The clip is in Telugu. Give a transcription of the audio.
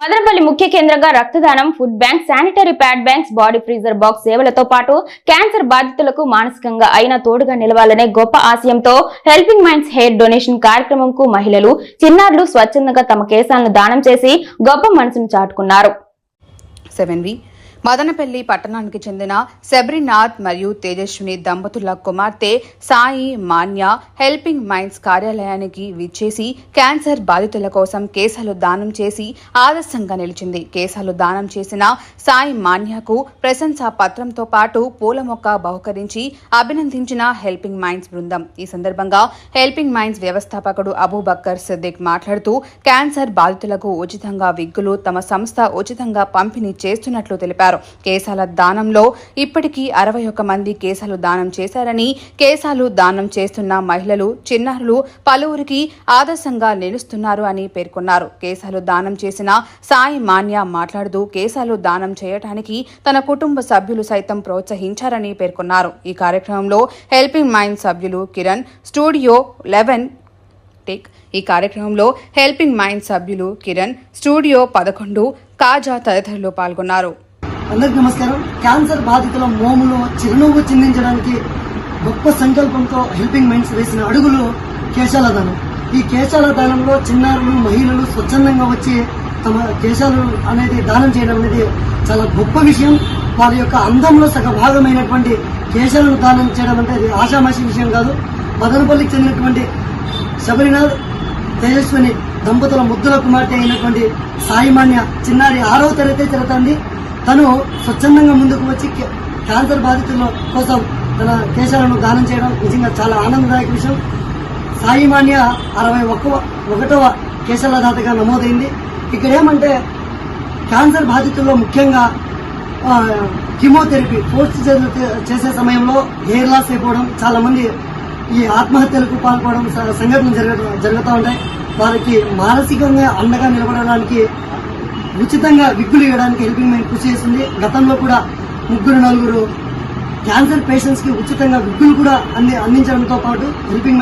మదనపల్లి ముఖ్య కేంద్రంగా రక్తదానం food bank sanitary pad banks body freezer box సేవలతో పాటు క్యాన్సర్ బాధితులకు మానసికంగా అయిన తోడుగా నిలవాలనే గొప్ప ఆశయంతో హెల్పింగ్ మైండ్స్ హెయిర్ డొనేషన్ కార్యక్రమంకు మహిళలు చిన్నారులు స్వచ్ఛందంగా తమ కేశాలను దానం చేసి గొప్ప మనసును చాటుకున్నారు. సెవెన్ మదనపల్లి పట్టణానికి చెందిన శబరినాథ్ మరియు తేజస్విని దంపతుల కుమార్తె సాయి మాన్య హెల్పింగ్ మైండ్స్ కార్యాలయానికి విచ్చేసి క్యాన్సర్ బాధితుల కోసం కేసాలు దానం చేసి ఆదర్శంగా నిలిచింది. కేసాలు దానం చేసిన సాయి మాన్యకు ప్రశంసా పత్రంతో పాటు పూల మొక్క బహుకరించి అభినందించిన హెల్పింగ్ మైండ్స్ బృందం. ఈ సందర్భంగా హెల్పింగ్ మైండ్స్ వ్యవస్థాపకుడు అబూబక్కర్ సిద్దిక్ మాట్లాడుతూ క్యాన్సర్ బాధితులకు ఉచితంగా విగ్గులు తమ సంస్థ ఉచితంగా పంపిణీ చేస్తున్నట్లు తెలిపారు. కేసాల దానంలో ఇప్పటికీ అరవై ఒక్క మంది కేసాలు దానం చేశారని కేశాలు దానం చేస్తున్న మహిళలు చిన్నారులు పలువురికి ఆదర్శంగా నిలుస్తున్నారు అని పేర్కొన్నారు. కేశాలు దానం చేసిన సాయి మాన్య మాట్లాడుతూ కేశాలు దానం చేయటానికి తన కుటుంబ సభ్యులు సైతం ప్రోత్సహించారని పేర్కొన్నారు. ఈ కార్యక్రమంలో హెల్పింగ్ మైండ్ సభ్యులు కిరణ్ స్టూడియో లెవెన్ టేక్ ఈ కార్యక్రమంలో హెల్పింగ్ మైండ్ సభ్యులు కిరణ్ స్టూడియో పదకొండు కాజా తదితరులు పాల్గొన్నారు. అందరికి నమస్కారం. క్యాన్సర్ బాధితుల మోములో చిరునవ్వు చిందించడానికి గొప్ప సంకల్పంతో హెల్పింగ్ మైండ్స్ వేసిన అడుగులు కేశాల దానం ఈ కేశాల దానంలో చిన్నారులు మహిళలు స్వచ్ఛందంగా వచ్చి తమ కేశాలు అనేది దానం చేయడం అనేది చాలా గొప్ప విషయం. వారి యొక్క అందంలో సగ భాగమైనటువంటి కేశాలను దానం చేయడం అంటే అది ఆషామాషి విషయం కాదు. మదనపల్లికి చెందినటువంటి శబరినాథ్ తేజస్విని దంపతుల ముద్దుల కుమార్తె అయినటువంటి సాయిమాన్య చిన్నారి ఆరవ తరగతి చదువుతుంది తను స్వచ్ఛందంగా ముందుకు వచ్చి క్యాన్సర్ బాధితుల కోసం తన కేశాలను దానం చేయడం నిజంగా చాలా ఆనందదాయక విషయం. సాయిమాన్య అరవై ఒక్కవ ఒకటవ కేశాల దాతగా నమోదైంది. ఇక్కడ ఏమంటే క్యాన్సర్ బాధితుల్లో ముఖ్యంగా కిమోథెరపీ కీమోథెరపీ ఫోర్స్ చేసే సమయంలో హెయిర్ లాస్ అయిపోవడం చాలా మంది ఈ ఆత్మహత్యలకు పాల్పడడం సంఘటనలు జరగ జరుగుతూ ఉంటాయి. వారికి మానసికంగా అండగా నిలబడడానికి ఉచితంగా విగ్గులు ఇవ్వడానికి హెల్పింగ్ మైండ్ కృషి చేసింది. గతంలో కూడా ముగ్గురు నలుగురు క్యాన్సర్ పేషెంట్స్కి ఉచితంగా విగ్గులు కూడా అంది అందించడంతో పాటు హెల్పింగ్ మైండ్